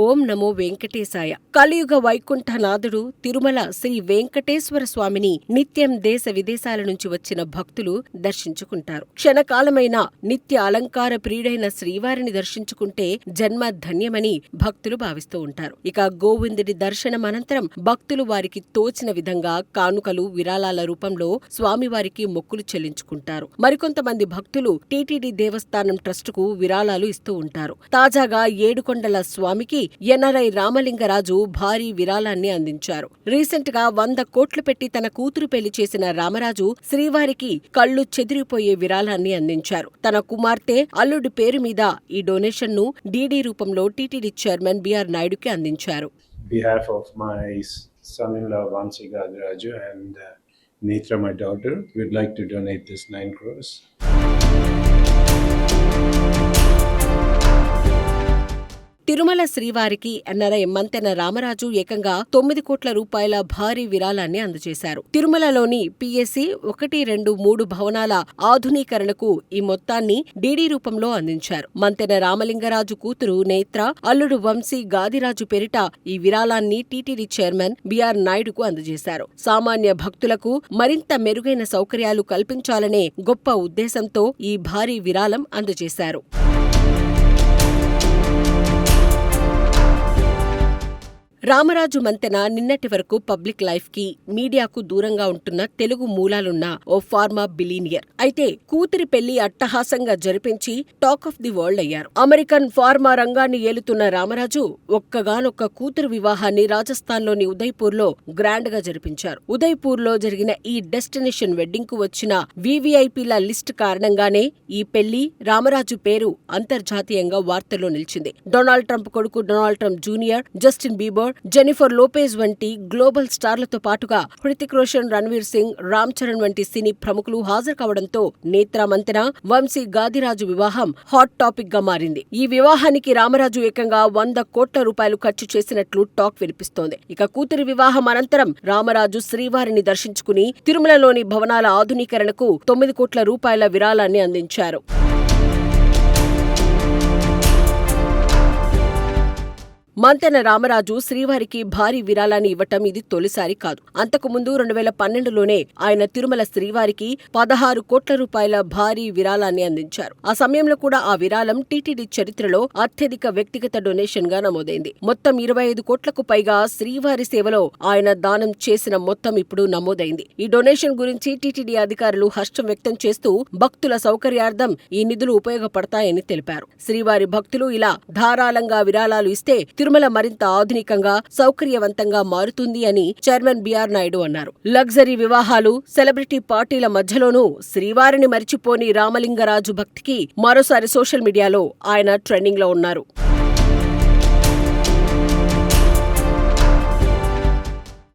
ఓం నమో వెంకటేశాయ. కలియుగ వైకుంఠనాథుడు తిరుమల శ్రీ వెంకటేశ్వర స్వామిని నిత్యం దేశ విదేశాల నుంచి వచ్చిన భక్తులు దర్శించుకుంటారు. క్షణకాలమైన నిత్య అలంకార ప్రియుడైన శ్రీవారిని దర్శించుకుంటే జన్మ ధన్యమని భక్తులు భావిస్తూ ఉంటారు. ఇక గోవిందుడి దర్శనం అనంతరం భక్తులు వారికి తోచిన విధంగా కానుకలు విరాళాల రూపంలో స్వామివారికి మొక్కులు చెల్లించుకుంటారు. మరికొంతమంది భక్తులు టీటీడీ దేవస్థానం ట్రస్టుకు విరాళాలు ఇస్తూ ఉంటారు. తాజాగా ఏడుకొండల స్వామికి ఎన్ఆర్ఐ రామలింగరాజు భారీ విరాళాన్ని అందించారు. రీసెంట్గా వంద కోట్లు పెట్టి తన కూతురు పెళ్ళి చేసిన రామరాజు శ్రీవారికి కళ్ళు చెదిరిపోయే విరాళాన్ని అందించారు. తన కుమార్తె అల్లుడి పేరు మీద ఈ డొనేషన్ను డీడీ రూపంలో టీటీడీ చైర్మన్ బిఆర్ నాయుడుకి అందించారు. Behalf of my son-in-law and uh, Netra, my daughter, we'd like to donate this 9 crores. Tirumala శ్రీవారికి ఎన్ఆర్ఐ మంతెన రామరాజు ఏకంగా తొమ్మిది కోట్ల రూపాయల భారీ విరాళాన్ని అందజేశారు. తిరుమలలోని పిఎస్సి ఒకటి రెండు మూడు భవనాల ఆధునీకరణకు ఈ మొత్తాన్ని డీడీ రూపంలో అందించారు. మంతెన రామలింగరాజు కూతురు నేత్ర అల్లుడు వంశీ గాదిరాజు పేరిట ఈ విరాళాన్ని టీటీడీ చైర్మన్ బిఆర్ నాయుడుకు అందజేశారు. సామాన్య భక్తులకు మరింత మెరుగైన సౌకర్యాలు కల్పించాలనే గొప్ప ఉద్దేశంతో ఈ భారీ విరాళం అందజేశారు. రామరాజు మంతెన నిన్నటి వరకు పబ్లిక్ లైఫ్కి మీడియాకు దూరంగా ఉంటున్న తెలుగు మూలాలున్న ఓ ఫార్మా బిలీనియర్. అయితే కూతురి పెళ్ళి అట్టహాసంగా జరిపించి టాక్ ఆఫ్ ది వరల్డ్ అయ్యారు. అమెరికన్ ఫార్మా రంగాన్ని ఏలుతున్న రామరాజు ఒక్కగానొక్క కూతురు వివాహాన్ని రాజస్థాన్లోని ఉదయ్పూర్లో గ్రాండ్గా జరిపించారు. ఉదయ్పూర్లో జరిగిన ఈ డెస్టినేషన్ వెడ్డింగ్కు వచ్చిన వీవీఐపీల లిస్ట్ కారణంగానే ఈ పెళ్ళి రామరాజు పేరు అంతర్జాతీయంగా వార్తల్లో నిలిచింది. డొనాల్డ్ ట్రంప్ కొడుకు Donald Trump junior Justin Bieber Jennifer Lopez వంటి గ్లోబల్ స్టార్లతో పాటుగా హృతిక్ రోషన్ రణ్వీర్ సింగ్ రామ్ చరణ్ వంటి సినీ ప్రముఖులు హాజరు కావడంతో నేత్రా మంతెన వంశీ గాదిరాజు వివాహం హాట్ టాపిక్గా మారింది. ఈ వివాహానికి రామరాజు ఏకంగా వంద కోట్ల రూపాయలు ఖర్చు చేసినట్లు టాక్ వినిపిస్తోంది. ఇక కూతురి వివాహం అనంతరం రామరాజు శ్రీవారిని దర్శించుకుని తిరుమలలోని భవనాల ఆధునీకరణకు తొమ్మిది కోట్ల రూపాయల విరాళాన్ని అందించారు. మంతెన రామరాజు శ్రీవారికి భారీ విరాళాన్ని ఇవ్వటం ఇది తొలిసారి కాదు. అంతకుముందు రెండు వేల పన్నెండులోనే ఆయన తిరుమల శ్రీవారికి పదహారు కోట్ల రూపాయల భారీ విరాళాన్ని అందించారు. ఆ సమయంలో కూడా ఆ విరాళం టీటీడీ చరిత్రలో అత్యధిక వ్యక్తిగత డొనేషన్గా నమోదైంది. మొత్తం ఇరవై ఐదు కోట్లకు పైగా శ్రీవారి సేవలో ఆయన దానం చేసిన మొత్తం ఇప్పుడు నమోదైంది. ఈ డొనేషన్ గురించి టీటీడీ అధికారులు హర్షం వ్యక్తం చేస్తూ భక్తుల సౌకర్యార్థం ఈ నిధులు ఉపయోగపడతాయని తెలిపారు. శ్రీవారి భక్తులు ఇలా ధారాళంగా విరాళాలు ఇస్తే తిరుమల మరింత ఆధునికంగా సౌకర్యవంతంగా మారుతుంది అని చైర్మన్ బిఆర్ నాయుడు అన్నారు. లగ్జరీ వివాహాలు సెలబ్రిటీ పార్టీల మధ్యలోనూ శ్రీవారిని మరిచిపోని రామలింగరాజు భక్తికి మరోసారి సోషల్ మీడియాలో ఆయన ట్రెండింగ్లో ఉన్నారు.